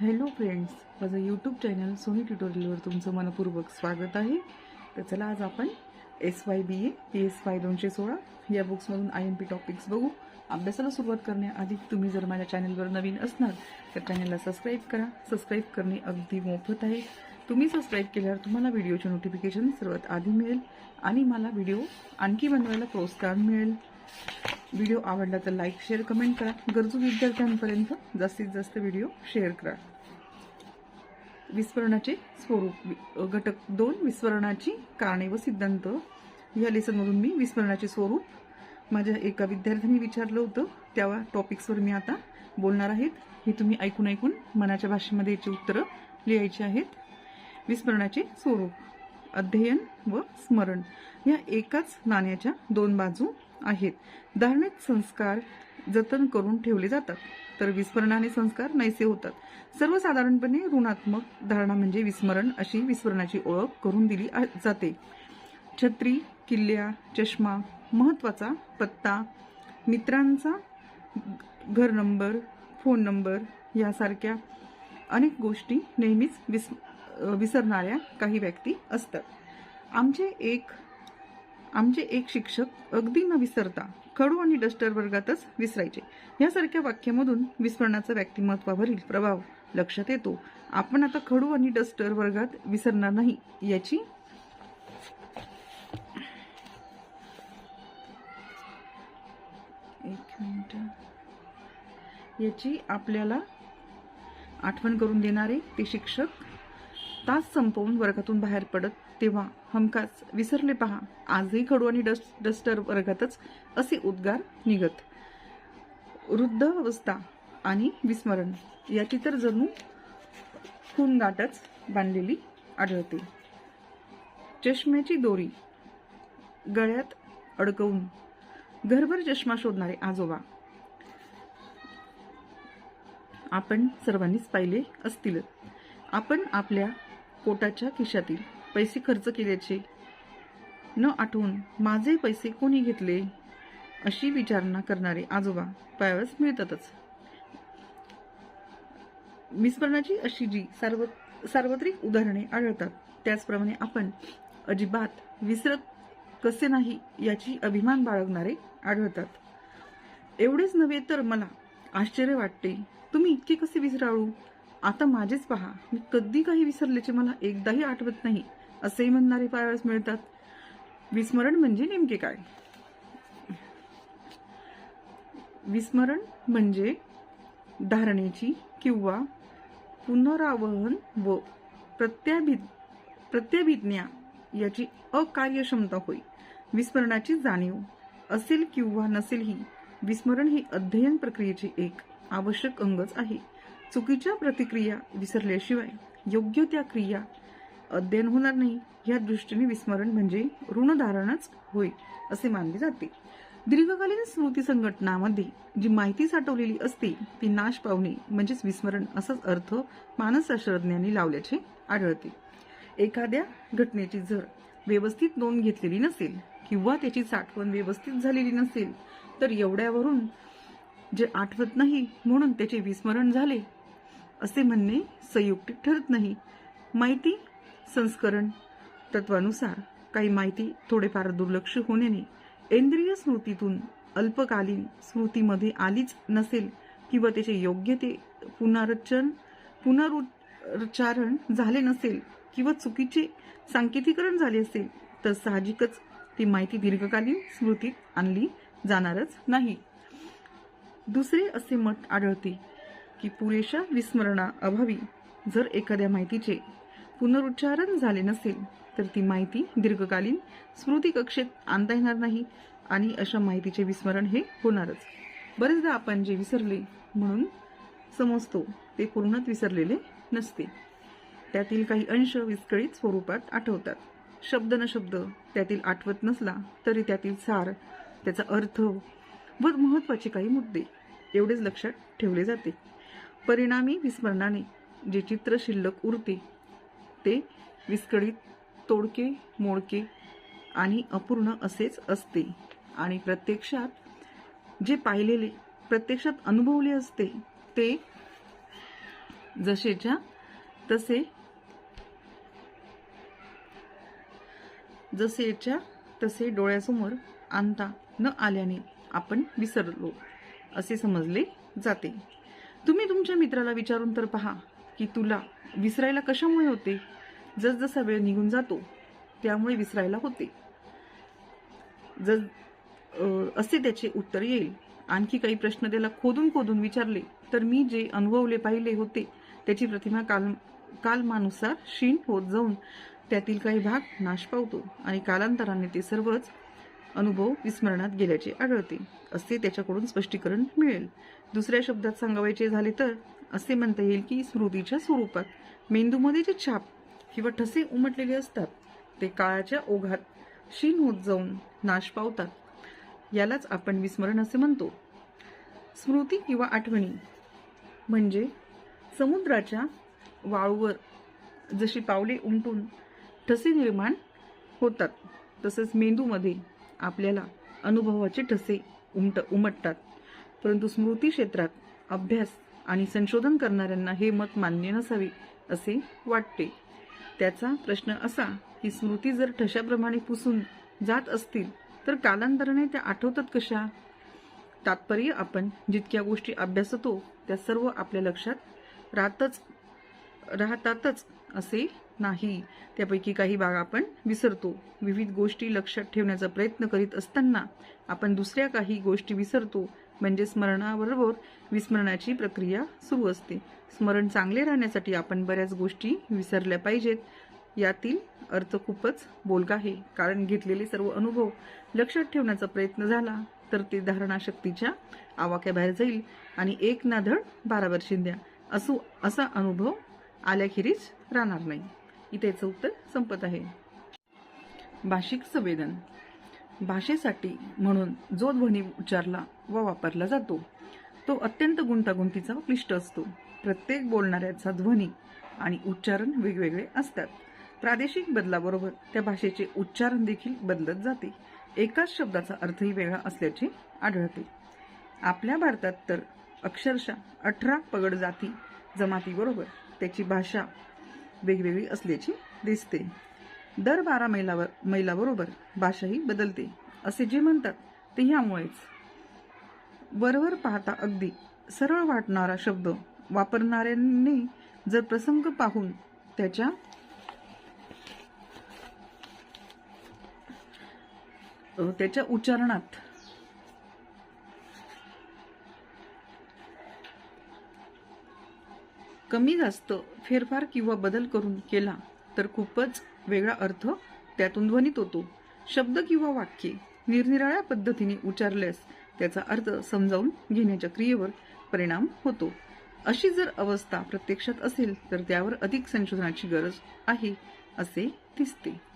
Hello friends माझं YouTube channel Soni ट्युटोरियलवर तुमचं मनपूर्वक स्वागत आहे. तर चला आज आपण S Y B A P S Y दोनशे सोळा या बुक्समधून आय एम पी टॉपिक्स बघू. अभ्यासाला सुरुवात करण्याआधी तुम्ही जर माझ्या चॅनलवर नवीन असणार तर चॅनलला सबस्क्राईब करा. सबस्क्राईब करणे अगदी मोफत आहे. तुम्ही सबस्क्राईब केल्यावर तुम्हाला व्हिडिओचे नोटिफिकेशन सर्वात आधी मिळेल आणि मला व्हिडिओ आणखी बनवायला प्रोत्साहन मिळेल. व्हिडिओ आवडला तर लाईक शेअर कमेंट करा. गरजू विद्यार्थ्यांपर्यंत जास्तीत जास्त व्हिडिओ शेअर करा. विस्मरणाचे स्वरूप घटक दोन विस्मरणाची कारणे व सिद्धांत. या लेसनमधून मी विस्मरणाचे स्वरूप माझ्या एका विद्यार्थ्यांनी विचारलं होतं. त्या टॉपिक्सवर मी आता बोलणार आहेत. हे तुम्ही ऐकून ऐकून मनाच्या भाषेमध्ये याची उत्तरं लिहायची आहेत. विस्मरणाचे स्वरूप अध्ययन व स्मरण. या एकाच नाण्याच्या दोन बाजू आहेत. धार्मिक संस्कार जतन करून ठेवले जातात तर विस्मरणाने संस्कार नैसे होतात. सर्वसाधारणपणे ऋणात्मक धारणा म्हणजे विस्मरण अशी विस्मरणाची ओळख करून दिली जाते. छत्री किल्ल्या चष्मा महत्त्वाचा पत्ता मित्रांचा घर नंबर फोन नंबर यासारख्या अनेक गोष्टी नेहमीच विस विसरणाऱ्या काही व्यक्ती असतात. आमचे एक आमचे एक शिक्षक अगदी न विसरता खडू आणि डस्टर वर्गातच विसरायचे. यासारख्या वाक्यामधून विस्मरणाचा व्यक्तिमत्वावरील प्रभाव लक्षात येतो. आपण आता खडू आणि डस्टर वर्गात विसरणार नाही याची एक मिनिट. याची आपल्याला आठवण करून देणारे ते शिक्षक तास संपवून वर्गातून बाहेर पडत तेव्हा हमखास विसरले पहा. आजही खडू आणि डस्ट डस्टर वर्गातच असे उद्गार निघत. वृद्ध अवस्था आणि विस्मरण. याची तर जणू खून गाठच बांधलेली आढळते. चष्म्याची दोरी गळ्यात अडकवून घरभर चष्मा शोधणारे आजोबा. आपण सर्वांनीच पाहिले असतीलच आपण आपल्या पोटाच्या खिशातील पैसे खर्च केल्याचे. न आठवून माझे पैसे कोणी घेतले? अशी विचारणा करणारे आजोबा पायावेळेस मिळतातच. विस्मरणाची अशी जी सार्व सार्वत्रिक उदाहरणे आढळतात त्याचप्रमाणे आपण अजिबात विसरत कसे नाही याची अभिमान बाळगणारे आढळतात. एवढेच नव्हे तर मला आश्चर्य वाटते तुम्ही इतके कसे विसराळू? आता माझेच पहा मी कधी काही विसरल्याचे मला एकदाही आठवत नाही. असेही म्हणणारे पायास मिळतात. विस्मरण म्हणजे नेमके काय? विस्मरण म्हणजे धारणेची किंवा पुनरावहन व प्रत्याभित प्रत्याभिज्ञा याची अकार्यक्षमता होय. विस्मरणाची जाणीव असेल किंवा नसेल ही विस्मरण ही अध्ययन प्रक्रियेचे एक आवश्यक अंगच आहे. चुकीच्या प्रतिक्रिया विसरल्याशिवाय योग्य त्या क्रिया अध्ययन होणार नाही. या दृष्टीने विस्मरण म्हणजे ऋणधारणच होय असे मानले जाते. दीर्घकालीन स्मृती संघटनामध्ये जी माहिती साठवलेली असते ती नाश पावणे म्हणजेच विस्मरण असाच अर्थ मानसशास्त्रज्ञांनी लावल्याचे आढळते. एखाद्या घटनेची जर व्यवस्थित नोंद घेतलेली नसेल किंवा त्याची साठवण व्यवस्थित झालेली नसेल तर एवढ्यावरून जे आठवत नाही म्हणून त्याचे विस्मरण झाले असे म्हणणे संयुक्तिक ठरत नाही. माहिती संस्करण तत्वानुसार काही माहिती थोडेफार दुर्लक्ष होण्याने इंद्रिय स्मृतीतून अल्पकालीन स्मृतीमध्ये आलीच नसेल किंवा त्याचे योग्य ते पुनरुच्चन पुनरुच्चारण झाले नसेल किंवा चुकीचे सांकेतीकरण झाले असेल तर साहजिकच ती माहिती दीर्घकालीन स्मृतीत आणली जाणारच नाही. दुसरे असे मत आढळते की पुरेशा विस्मरणा अभावी जर एखाद्या माहितीचे पुनरुच्चारण झाले नसेल तर ती माहिती दीर्घकालीन स्मृती कक्षेत आणता येणार नाही आणि अशा माहितीचे विस्मरण हे होणारच. बरेचदा आपण जे विसरले म्हणून समजतो ते पूर्णत विसरलेले नसते. त्यातील काही अंश विस्कळीत स्वरूपात आठवतात. शब्द न शब्द त्यातील आठवत नसला तरी त्यातील सार त्याचा अर्थ व महत्त्वाचे काही मुद्दे एवढेच लक्षात ठेवले जाते. परिणामी विस्मरणाने जे चित्र शिल्लक उरते ते विस्कळीत तोडके मोडके आणि अपूर्ण असेच असते. आणि प्रत्यक्षात जे पाहिलेले प्रत्यक्षात अनुभवले असते ते जसेच्या तसे जसेच्या तसे डोळ्यासमोर आणता न आल्याने आपण विसरलो असे समजले जाते. तुम्ही तुमच्या मित्राला विचारून तर पहा की तुला विसरायला कशामुळे होते? जसजसा वेळ निघून जातो त्यामुळे विसरायला होते. जस असे त्याचे उत्तर येईल. आणखी काही प्रश्न त्याला खोदून खोदून विचारले तर मी जे अनुभवले पाहिले होते त्याची प्रतिमा काल कालमानुसार क्षीण होत जाऊन त्यातील काही भाग नाश पावतो आणि कालांतराने ते सर्वच अनुभव विस्मरणात गेल्याचे आढळते. असे त्याच्याकडून स्पष्टीकरण मिळेल. दुसऱ्या शब्दात सांगावायचे झाले तर असे म्हणता येईल की स्मृतीच्या स्वरूपात मेंदूमध्ये जे छाप किंवा ठसे उमटलेले असतात ते काळाच्या ओघात क्षीण होत जाऊन नाश पावतात. यालाच आपण विस्मरण असे म्हणतो. स्मृती किंवा आठवणी म्हणजे समुद्राच्या वाळूवर जशी पावले उमटून ठसे निर्माण होतात तसंच मेंदूमध्ये आपल्याला अनुभवाचे ठसे उमट उमटतात. परंतु स्मृती क्षेत्रात अभ्यास आणि संशोधन करणाऱ्यांना हे मत मान्य नसावे असे वाटते. त्याचा प्रश्न असा की स्मृती जर ठशाप्रमाणे पुसून जात असतील तर कालांतराने त्या आठवतात कशा? तात्पर्य आपण जितक्या गोष्टी अभ्यासतो त्या सर्व आपल्या लक्षात राहतच राहतातच असे नाही. त्यापैकी काही भाग आपण विसरतो. विविध गोष्टी लक्षात ठेवण्याचा प्रयत्न करीत असताना आपण दुसऱ्या काही गोष्टी विसरतो. म्हणजे स्मरणाबरोबर विस्मरणाची प्रक्रिया सुरू असते. स्मरण चांगले राहण्यासाठी आपण बऱ्याच गोष्टी विसरल्या पाहिजेत. यातील अर्थ खूपच बोलका आहे. कारण घेतलेले सर्व अनुभव लक्षात ठेवण्याचा प्रयत्न झाला तर ते धारणाशक्तीच्या आवाक्याबाहेर जाईल. आणि एक ना धड बारा वर्षिंद्या असू असा अनुभव आल्याखेरीज राहणार नाही. इथे उत्तर संपत आहे. भाषिक संवेदन. भाषेसाठी म्हणून जो ध्वनी उच्चारला व वापरला जातो तो अत्यंत गुंतागुंतीचा क्लिष्ट असतो. प्रत्येक बोलणाऱ्याचा ध्वनी आणि उच्चारण वेगवेगळे असतात. प्रादेशिक बदलाबरोबर त्या भाषेचे उच्चारण देखील बदलत जाते. एकाच शब्दाचा अर्थही वेगळा असल्याचे आढळते. आपल्या भारतात तर अक्षरशः अठरा पगड जाती जमातीबरोबर त्याची भाषा वेगवेगळी असल्याची दिसते. दर बारा मैलावर मैलाबरोबर भाषाही बदलते असे जे म्हणतात ते ह्यामुळेच. वरवर पाहता अगदी सरळ वाटणारा शब्द वापरणाऱ्यांनी जर प्रसंग पाहून त्याच्या त्याच्या उच्चारणात कमी जास्त फेरफार किंवा बदल करून केला तर खूपच वेगळा अर्थ त्यातून ध्वनित होतो. शब्द किंवा वाक्ये निरनिराळ्या पद्धतीने उच्चारल्यास त्याचा अर्थ समजावून घेण्याच्या क्रियेवर परिणाम होतो. अशी जर अवस्था प्रत्यक्षात असेल तर त्यावर अधिक संशोधनाची गरज आहे असे दिसते.